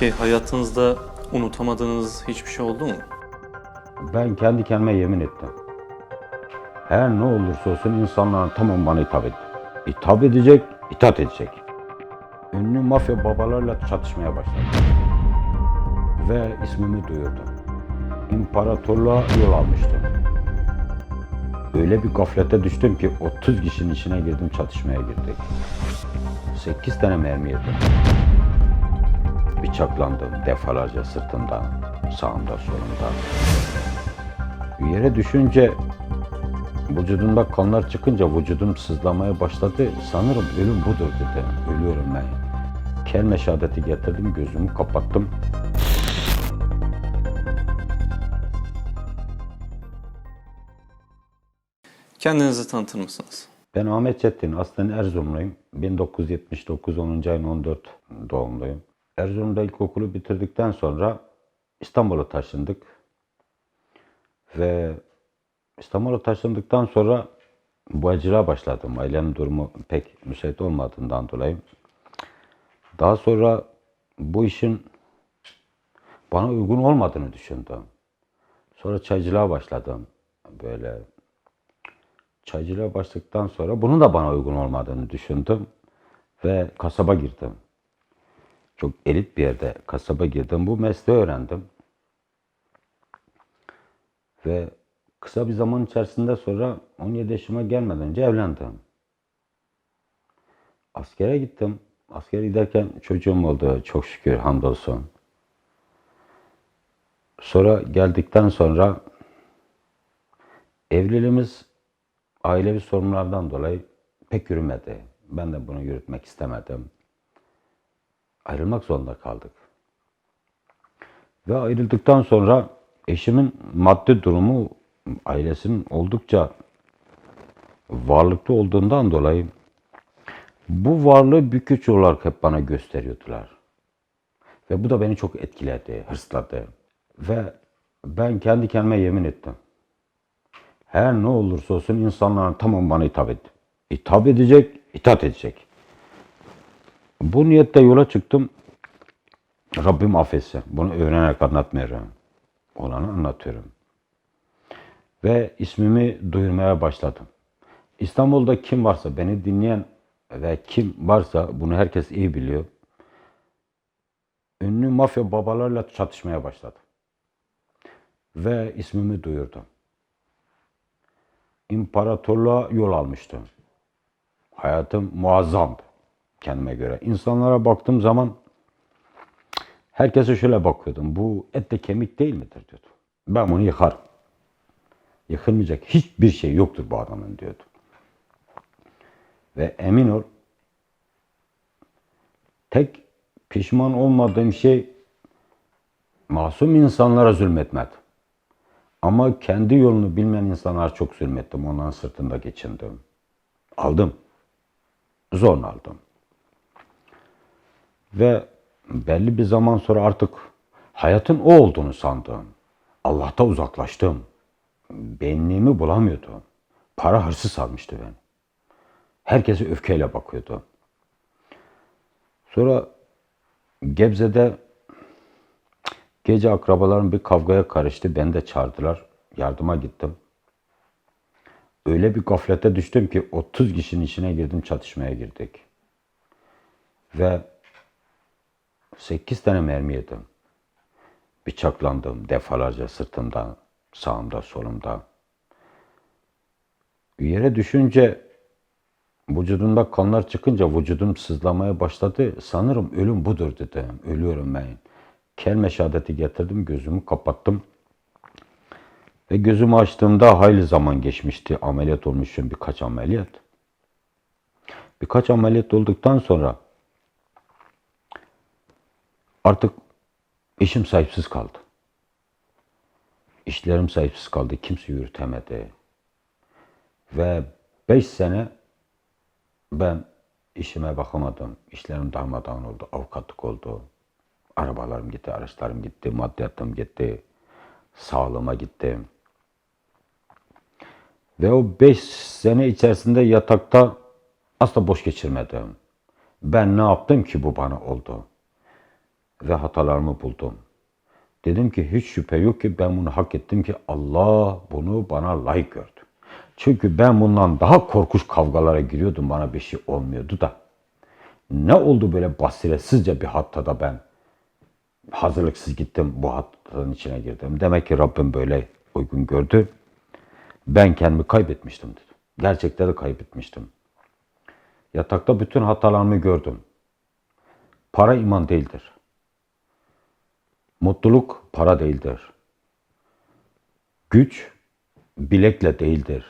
Peki hayatınızda unutamadığınız hiçbir şey oldu mu? Ben kendi kendime yemin ettim. Her ne olursa olsun insanların tamam bana hitap et. Hitap edecek, itaat edecek. Ünlü mafya babalarla çatışmaya başladım. Ve ismimi duyurdum. İmparatorluğa yol almıştım. Öyle bir gaflete düştüm ki 30 kişinin içine girdim çatışmaya girdik. 8 tane mermi yedim. Bıçaklandım defalarca sırtımdan, sağımda solumda. Yere düşünce vücudumda kanlar çıkınca vücudum sızlamaya başladı. Sanırım ölüm budur dedi. Ölüyorum ben. Kelme şehadeti getirdim, gözümü kapattım. Kendinizi tanıtır mısınız? Ben Ahmet Çetin, aslen Erzurumluyum. 1979 10. ayın 14 doğumluyum. Erzurum'da ilkokulu bitirdikten sonra İstanbul'a taşındık. Ve İstanbul'a taşındıktan sonra boyacılığa başladım. Ailemin durumu pek müsait olmadığından dolayı. Daha sonra bu işin bana uygun olmadığını düşündüm. Sonra çaycılığa başladım. Böyle çaycılığa başladıktan sonra bunun da bana uygun olmadığını düşündüm ve kasaba girdim. Çok elit bir yerde kasaba girdim. Bu mesleği öğrendim. Ve kısa bir zaman içerisinde sonra 17 yaşıma gelmeden önce evlendim. Askere gittim. Askere giderken çocuğum oldu çok şükür hamdolsun. Sonra geldikten sonra evliliğimiz ailevi sorunlardan dolayı pek yürümedi. Ben de bunu yürütmek istemedim. Ayrılmak zorunda kaldık. Ve ayrıldıktan sonra eşimin maddi durumu ailesinin oldukça varlıklı olduğundan dolayı bu varlığı bir güç olarak hep bana gösteriyordular. Ve bu da beni çok etkiledi, hırsladı. Ve ben kendi kendime yemin ettim. Her ne olursa olsun insanların tamam bana hitap et. Hitap edecek, itaat edecek. Bu niyetle yola çıktım. Rabbim affetsin. Bunu öğrenerek anlatmıyorum. Olanı anlatıyorum. Ve ismimi duyurmaya başladım. İstanbul'da kim varsa beni dinleyen ve kim varsa bunu herkes iyi biliyor. Ünlü mafya babalarla çatışmaya başladım. Ve ismimi duyurdum imparatorluğa yol almıştım. Hayatım muazzamdı kendime göre. İnsanlara baktığım zaman herkese şöyle bakıyordum. Bu et de kemik değil midir diyordum. Ben bunu yıkarım. Yıkılmayacak hiçbir şey yoktur bu adamın diyordum. Ve emin ol tek pişman olmadığım şey masum insanlara zulmetmedim. Ama kendi yolunu bilmeyen insanlar çok zulmettim. Onların sırtında geçindim. Aldım. Zorla aldım. Ve belli bir zaman sonra artık hayatın o olduğunu sandım. Allah'ta uzaklaştım. Benliğimi bulamıyordum. Para hırsı salmıştı beni. Herkese öfkeyle bakıyordu. Sonra Gebze'de Gece akrabalarım bir kavgaya karıştı. Beni de çağırdılar. Yardıma gittim. Öyle bir gaflete düştüm ki 30 kişinin içine girdim çatışmaya girdik. Ve 8 tane mermi yedim. Bıçaklandım defalarca sırtımda, sağımda, solumda. Yere düşünce vücudumda kanlar çıkınca vücudum sızlamaya başladı. Sanırım ölüm budur dedim. Ölüyorum ben. Kelme şehadeti getirdim, gözümü kapattım. Ve gözümü açtığımda hayli zaman geçmişti. Ameliyat olmuşum birkaç ameliyat. Birkaç ameliyat olduktan sonra artık işim sahipsiz kaldı. İşlerim sahipsiz kaldı. Kimse yürütemedi. Ve beş sene ben işime bakamadım. İşlerim darmadağın oldu. Avukatlık oldu. Arabalarım gitti, araçlarım gitti, maddiyatım gitti, sağlığıma gitti. Ve o beş sene içerisinde yatakta asla boş geçirmedim. Ben ne yaptım ki bu bana oldu? Ve hatalarımı buldum. Dedim ki hiç şüphe yok ki ben bunu hak ettim ki Allah bunu bana layık gördü. Çünkü ben bundan daha korkunç kavgalara giriyordum bana bir şey olmuyordu da. Ne oldu böyle basiretsizce bir hattada ben hazırlıksız gittim bu hatların içine girdim. Demek ki Rabbim böyle uygun gördü. Ben kendimi kaybetmiştim dedi. Gerçekten de kaybetmiştim. Yatakta bütün hatalarımı gördüm. Para iman değildir. Mutluluk para değildir. Güç bilekle değildir.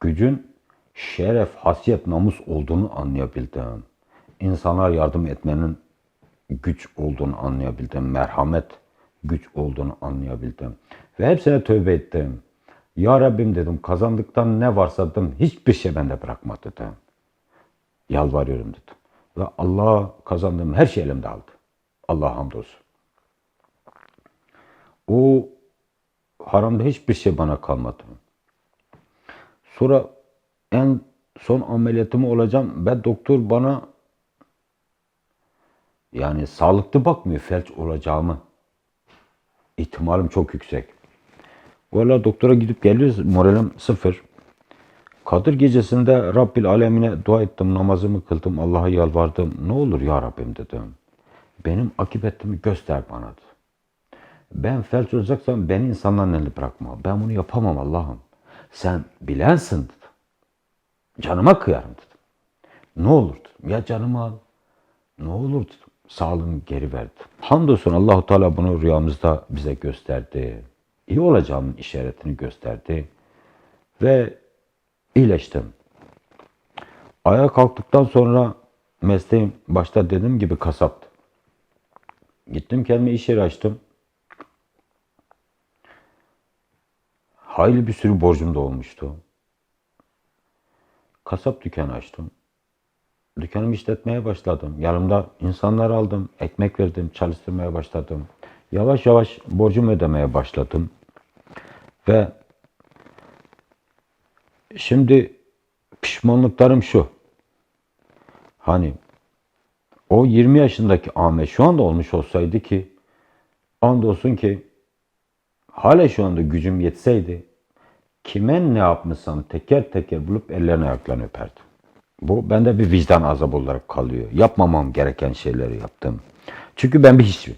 Gücün şeref, hasiyet, namus olduğunu anlayabildim. İnsanlara yardım etmenin güç olduğunu anlayabildim. Merhamet güç olduğunu anlayabildim. Ve hepsine tövbe ettim. Ya Rabbim dedim kazandıktan ne varsa dedim hiçbir şey bende bırakma dedim. Yalvarıyorum dedim. Ve Allah kazandığım her şey elimde aldı. Allah hamdolsun. O haramda hiçbir şey bana kalmadı. Sonra en son ameliyatımı olacağım ve doktor bana yani sağlıklı bakmıyor felç olacağımı. İhtimalim çok yüksek. Valla doktora gidip geliyoruz moralim sıfır. Kadir gecesinde Rabbil Alemine dua ettim, namazımı kıldım, Allah'a yalvardım. Ne olur ya Rabbim dedim. Benim akıbetimi göster bana. dedi. Ben felç olacaksam beni insanların eline bırakma. Ben bunu yapamam Allah'ım. Sen bilensin dedim. Canıma kıyarım dedim. Ne olur dedim. Ya canımı al. Ne olur dedim. Sağlığımı geri verdi. Hamdolsun Allahu Teala bunu rüyamızda bize gösterdi. İyi olacağımın işaretini gösterdi. Ve iyileştim. Ayağa kalktıktan sonra mesleğim başta dediğim gibi kasaptı. Gittim kendime iş yeri açtım. Hayli bir sürü borcum da olmuştu. Kasap dükkanı açtım. Dükkanımı işletmeye başladım. Yanımda insanlar aldım, ekmek verdim, çalıştırmaya başladım. Yavaş yavaş borcumu ödemeye başladım. Ve şimdi pişmanlıklarım şu. Hani o 20 yaşındaki Ahmet şu anda olmuş olsaydı ki andolsun ki hala şu anda gücüm yetseydi kime ne yapmışsam teker teker bulup ellerine ayaklarını öperdim. Bu bende bir vicdan azabı olarak kalıyor. Yapmamam gereken şeyleri yaptım. Çünkü ben bir hiçbir.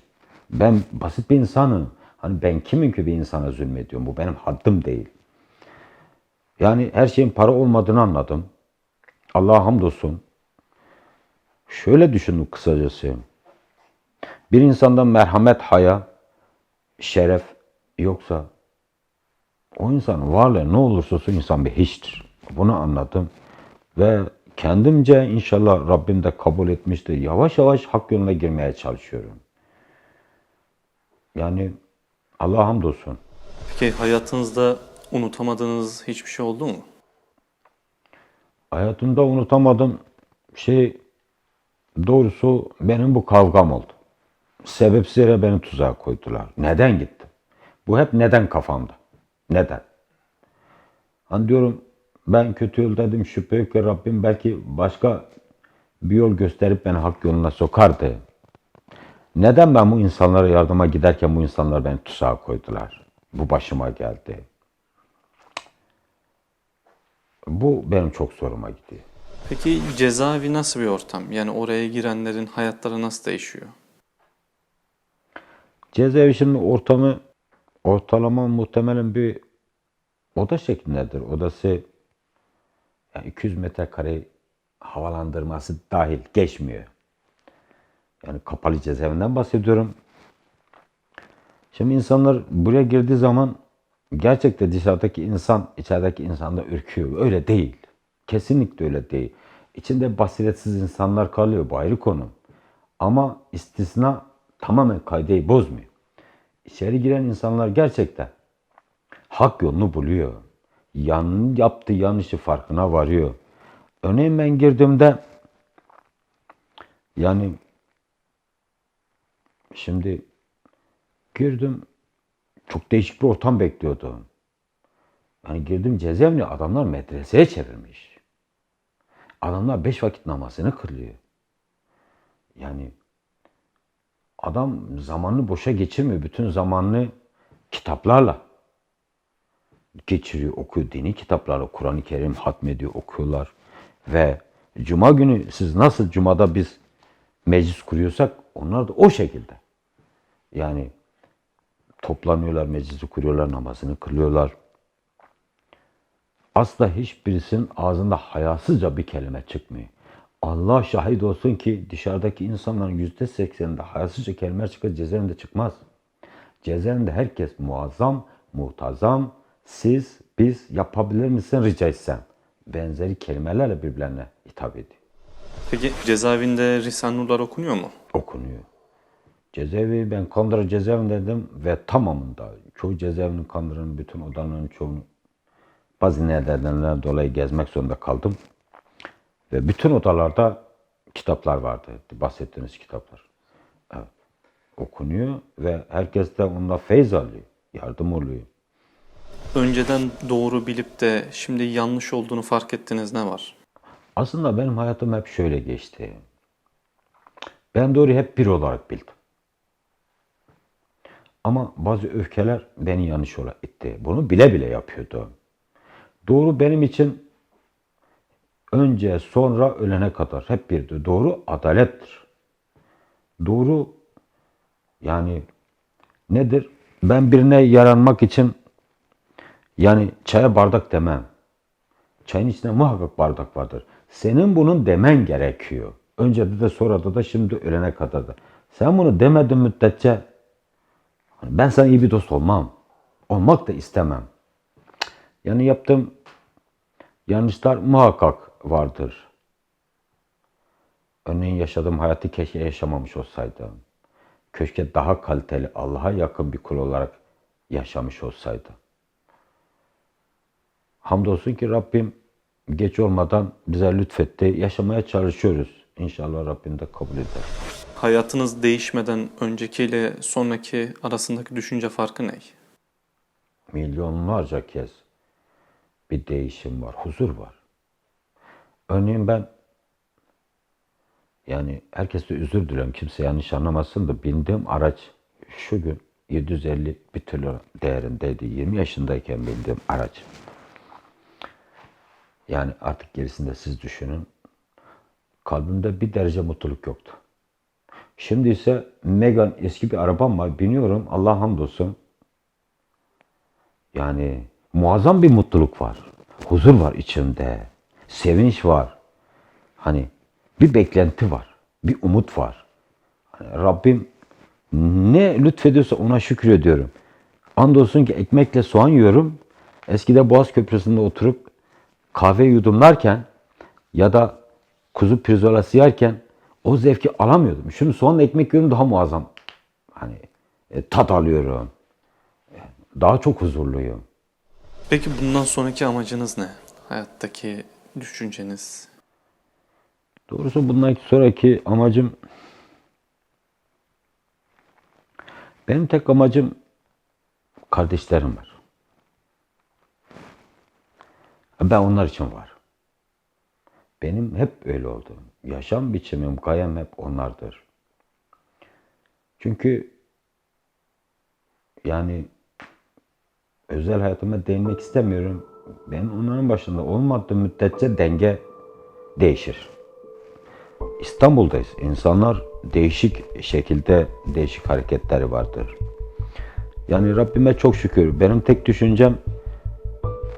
Ben basit bir insanım. Hani ben kimim ki bir insana zulmediyorum? Bu benim haddim değil. Yani her şeyin para olmadığını anladım. Allah'a hamdolsun. Şöyle düşündüm kısacası. Bir insanda merhamet, haya, şeref yoksa o insanın varlığı ne olursa olsun insan bir hiçtir. Bunu anladım. Ve kendimce inşallah Rabbim de kabul etmiştir. Yavaş yavaş hak yoluna girmeye çalışıyorum. Yani Allah'a hamdolsun. Peki hayatınızda unutamadığınız hiçbir şey oldu mu? Hayatımda unutamadığım şey doğrusu benim bu kavgam oldu. Sebepsiz yere beni tuzağa koydular. Neden gittim? Bu hep neden kafamda. Neden? Hani diyorum ben kötü yol dedim şüphe yok ki Rabbim belki başka bir yol gösterip beni hak yoluna sokardı. Neden ben bu insanlara yardıma giderken bu insanlar beni tuzağa koydular? Bu başıma geldi. Bu benim çok soruma gidiyor. Peki cezaevi nasıl bir ortam? Yani oraya girenlerin hayatları nasıl değişiyor? Cezaevi şimdi ortamı ortalama muhtemelen bir oda şeklindedir. Odası yani 200 metrekare havalandırması dahil geçmiyor. Yani kapalı cezaevinden bahsediyorum. Şimdi insanlar buraya girdiği zaman gerçekten dışarıdaki insan içerideki insanda ürküyor. Öyle değil. Kesinlikle öyle değil. İçinde basiretsiz insanlar kalıyor. Bu ayrı konu. Ama istisna tamamen kaideyi bozmuyor. İçeri giren insanlar gerçekten hak yolunu buluyor. Yan, yaptığı yanlışı farkına varıyor. Örneğin ben girdiğimde yani şimdi girdim çok değişik bir ortam bekliyordum. Yani girdim cezaevine adamlar medreseye çevirmiş. Adamlar beş vakit namazını kılıyor. Yani adam zamanını boşa geçirmiyor. Bütün zamanını kitaplarla geçiriyor, okuyor. Dini kitaplarla Kur'an-ı Kerim hatmediyor, okuyorlar. Ve Cuma günü siz nasıl Cuma'da biz meclis kuruyorsak onlar da o şekilde. Yani toplanıyorlar, meclisi kuruyorlar, namazını kılıyorlar. Asla hiçbirisinin ağzında hayasızca bir kelime çıkmıyor. Allah şahit olsun ki dışarıdaki insanların yüzde sekseninde hayasızca kelimeler çıkar, cezaevinde çıkmaz. Cezaevinde herkes muazzam, muhtazam, siz, biz yapabilir misin rica etsem. Benzeri kelimelerle birbirlerine hitap ediyor. Peki cezaevinde Risale-i Nurlar okunuyor mu? okunuyor. Cezaevi ben Kandıra cezaevindeydim ve tamamında çoğu cezaevinin Kandıra'nın bütün odalarının çoğunu bazı nedenlerden dolayı gezmek zorunda kaldım. Ve bütün odalarda kitaplar vardı. Bahsettiğiniz kitaplar. Evet. Okunuyor ve herkes de onunla feyz alıyor. Yardım oluyor. Önceden doğru bilip de şimdi yanlış olduğunu fark ettiğiniz ne var? Aslında benim hayatım hep şöyle geçti. Ben doğru hep bir olarak bildim. Ama bazı öfkeler beni yanlış yola itti. Bunu bile bile yapıyordu. Doğru benim için önce sonra ölene kadar hep birdi. Doğru adalettir. Doğru yani nedir? Ben birine yaranmak için yani çaya bardak demem. Çayın içinde muhakkak bardak vardır. Senin bunun demen gerekiyor. Önce de sonra da şimdi ölene kadar da. Sen bunu demedin müddetçe ben sana iyi bir dost olmam. Olmak da istemem. Yani yaptığım yanlışlar muhakkak vardır. Örneğin yaşadığım hayatı keşke yaşamamış olsaydım. Keşke daha kaliteli, Allah'a yakın bir kul olarak yaşamış olsaydım. Hamdolsun ki Rabbim geç olmadan bize lütfetti. Yaşamaya çalışıyoruz. İnşallah Rabbim de kabul eder. Hayatınız değişmeden öncekiyle sonraki arasındaki düşünce farkı ne? Milyonlarca kez bir değişim var, huzur var. Örneğin ben yani herkese özür dilerim. Kimse yanlış anlamasın da bindiğim araç şu gün 750 bir türlü değerindeydi. 20 yaşındayken bindiğim araç. Yani artık gerisinde siz düşünün. Kalbimde bir derece mutluluk yoktu. Şimdi ise Megan eski bir arabam var. Biniyorum. Allah hamdolsun. Yani muazzam bir mutluluk var. Huzur var içimde. Sevinç var. Hani bir beklenti var. Bir umut var. Hani Rabbim ne lütfediyorsa ona şükür ediyorum. Andolsun ki ekmekle soğan yiyorum. Eskide Boğaz Köprüsü'nde oturup kahve yudumlarken ya da kuzu pirzolası yerken o zevki alamıyordum. Şunu soğanla ekmek yiyorum daha muazzam. Hani e, tat alıyorum. Daha çok huzurluyum. Peki bundan sonraki amacınız ne? Hayattaki düşünceniz? Doğrusu bundan sonraki amacım benim tek amacım kardeşlerim var. Ben onlar için var. Benim hep öyle oldu. Yaşam biçimim, gayem hep onlardır. Çünkü yani özel hayatıma değinmek istemiyorum. Ben onların başında olmadığım müddetçe denge değişir. İstanbul'dayız. İnsanlar değişik şekilde değişik hareketleri vardır. Yani Rabbime çok şükür. Benim tek düşüncem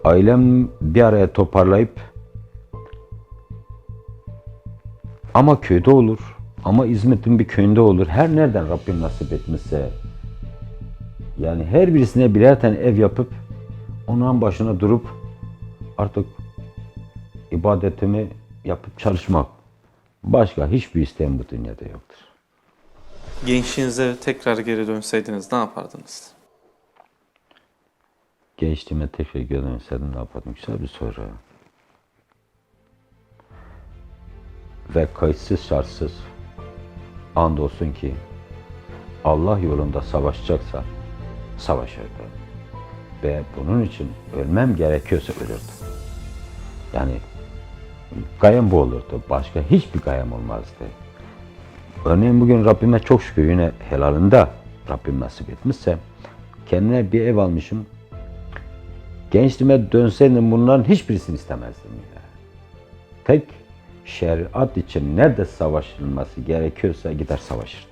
ailem bir araya toparlayıp ama köyde olur, ama İzmit'in bir köyünde olur. Her nereden Rabbim nasip etmişse yani her birisine birer tane ev yapıp onun başına durup artık ibadetimi yapıp çalışmak. Başka hiçbir isteğim bu dünyada yoktur. Gençliğinize tekrar geri dönseydiniz ne yapardınız? Gençliğime tekrar geri dönseydim ne yapardım? Güzel bir soru. Ve kayıtsız şartsız andolsun ki Allah yolunda savaşacaksa savaşırdı. Ve bunun için ölmem gerekiyorsa ölürdüm. Yani gayem bu olurdu. Başka hiçbir gayem olmazdı. Örneğin bugün Rabbime çok şükür yine helalinde Rabbim nasip etmişse kendime bir ev almışım. Gençliğime dönseydim bunların hiçbirisini istemezdim. Yani. Tek şeriat için nerede savaşılması gerekiyorsa gider savaşırdım.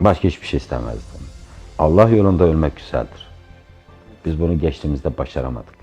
Başka hiçbir şey istemezdim. Allah yolunda ölmek güzeldir. Biz bunu geçtiğimizde başaramadık.